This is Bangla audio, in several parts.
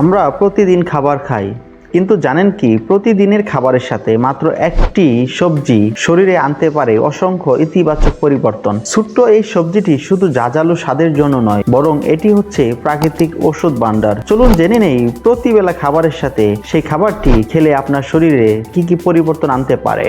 আমরা প্রতিদিন খাবার খাই। কিন্তু জানেন কি, প্রতিদিনের খাবারের সাথে মাত্র একটি সবজি শরীরে আনতে পারে অসংখ্য ইতিবাচক পরিবর্তন। ছোট্ট এই সবজিটি শুধু জাজালো স্বাদের জন্য নয়, বরং এটি হচ্ছে প্রাকৃতিক ওষুধ ভাণ্ডার। চলুন জেনে নেই, প্রতিবেলা খাবারের সাথে সেই খাবারটি খেলে আপনার শরীরে কি কি পরিবর্তন আনতে পারে।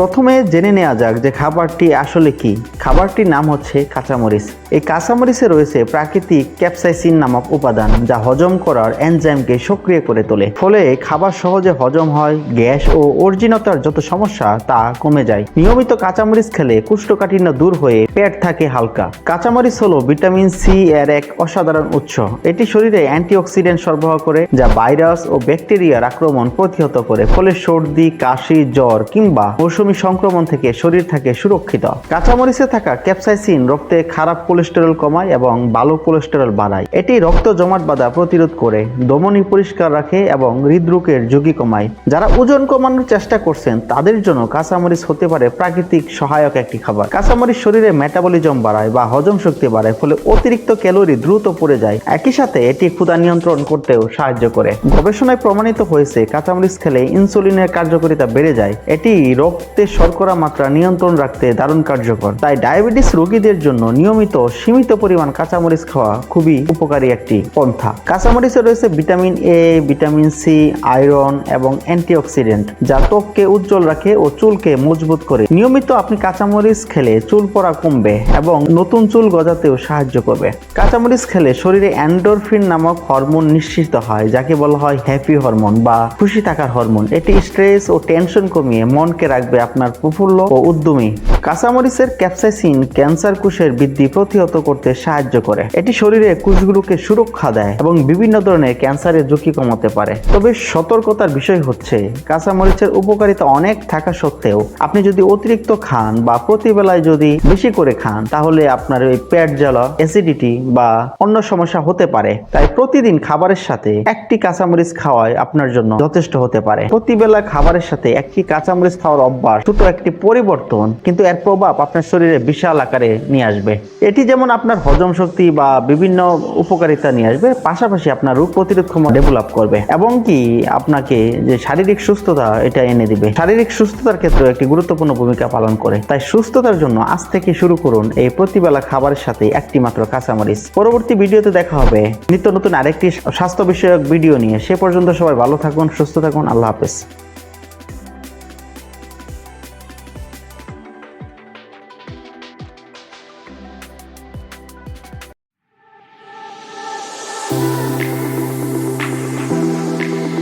প্রথমে জেনে নেওয়া যাক যে খাবারটি আসলে কি। খাবারটির নাম হচ্ছে কাঁচামরিচ। এই কাঁচামরিচে রয়েছে প্রাকৃতিক ক্যাপসাইসিন নামক উপাদান যা হজম করার এনজাইমকে সক্রিয় করে তোলে। ফলে খাবার সহজে হজম হয়, গ্যাস ও অর্জিনতার যত সমস্যা তা কমে যায়। নিয়মিত কাঁচামরিচ খেলে কুষ্ঠকাঠিন্য দূর হয়ে পেট থাকে হালকা। কাঁচামরিচ হলো ভিটামিন সি এর এক অসাধারণ উৎস। এটি শরীরে অ্যান্টিঅক্সিডেন্ট সরবরাহ করে, যা ভাইরাস ও ব্যাকটেরিয়ার আক্রমণ প্রতিহত করে। ফলে সর্দি, কাশি, জ্বর কিংবা মৌসুমী সংক্রমণ থেকে শরীর থাকে সুরক্ষিত। কাঁচামরিচে থাকা ক্যাপসাইসিন রক্তে খারাপ কোলেস্টেরল কমায় এবং ভালো কোলেস্টেরল বাড়ায়। এটি রক্ত জমাট বাঁধা প্রতিরোধ করে ধমনী পরিষ্কার রাখে এবং হৃদরোগের ঝুঁকি কমায়। যারা ওজন কমানোর চেষ্টা করছেন, তাদের জন্য কাঁচামরিচ হতে পারে প্রাকৃতিক সহায়ক একটি খাবার। কাঁচামরিচ শরীরে মেটাবলিজম বাড়ায় বা হজম শক্তি বাড়ায়, ফলে অতিরিক্ত ক্যালোরি দ্রুত পড়ে যায়। একই সাথে এটি ক্ষুধা নিয়ন্ত্রণ করতেও সাহায্য করে। গবেষণায় প্রমাণিত হয়েছে, কাঁচামরিচ খেলে ইনসুলিনের কার্যকারিতা বেড়ে যায়। এটি রক্তে শর্করা মাত্রা নিয়ন্ত্রণ রাখতে দারুণ কার্যকর। তাই ডায়াবেটিস রোগীদের জন্য নিয়মিত সীমিত পরিমাণ কাঁচামরিচ খাওয়া খুবই উপকারী একটি পন্থা। কাঁচামরিচে রয়েছে vitamin A vitamin C iron এবং অ্যান্টিঅক্সিডেন্ট, যা ত্বককে উজ্জ্বল রাখে ও চুলকে মজবুত করে। নিয়মিত আপনি কাঁচামরিচ খেলে চুল পড়া কমবে এবং নতুন চুল গজাতেও সাহায্য করবে। কাঁচামরিচ খেলে শরীরে অ্যান্ডোরফিন নামক হরমোন নিঃসৃত হয়, যাকে বলা হয় হ্যাপি হরমোন বা খুশি থাকার হরমোন। এটি স্ট্রেস ও টেনশন কমিয়ে মনকে রাখবে আপনার প্রফুল্ল ও উদ্যমী। কাঁচামরিচের ক্যাপসাইসিন ক্যান্সার কোষের বৃদ্ধি প্রতিহত করতে সাহায্য করে। এটি শরীরে কোষগুলোকে সুরক্ষা দেয় এবং বিভিন্ন ধরনের ক্যান্সারের ঝুঁকি কমাতে পারে। তবে সতর্কতার বিষয় হচ্ছে, কাঁচামরিচের উপকারিতা অনেক থাকা সত্ত্বেও আপনি যদি অতিরিক্ত খান বা প্রতিবেলায় যদি বেশি করে খান, তাহলে আপনার ওই পেট জ্বালা অ্যাসিডিটি বা অন্য সমস্যা হতে পারে। তাই প্রতিদিন খাবারের সাথে একটি কাঁচামরিচ খাওয়াই আপনার জন্য যথেষ্ট হতে পারে। প্রতিবেলা খাবারের সাথে একটি কাঁচামরিচ খাওয়ার অভ্যাস ছোট একটি পরিবর্তন, কিন্তু এর প্রভাব আপনার শরীরে বিশাল আকারে নিয়ে আসবে। এটি যেমন আপনার হজম শক্তি বা বিভিন্ন উপকারিতা নিয়ে আসবে, পাশাপাশি আপনার রোগ প্রতিরোধ ক্ষমতা ডেভেলপ করবে। এবং কি আপনাকে যে শারীরিক সুস্থতা, এটা এনে দিবে। শারীরিক সুস্থতার ক্ষেত্রে একটি গুরুত্বপূর্ণ ভূমিকা পালন করে। তাই সুস্থতার জন্য আজ থেকে শুরু করুন এই প্রতিবেলা খাবারের সাথে একটি মাত্র কাঁচামরিচ। পরবর্তী ভিডিওতে দেখা হবে। নিত্য নতুন আরেকটি স্বাস্থ্য বিষয়ক ভিডিও নিয়ে। সে পর্যন্ত সবাই ভালো থাকুন, সুস্থ থাকুন, আল্লাহ হাফেজ।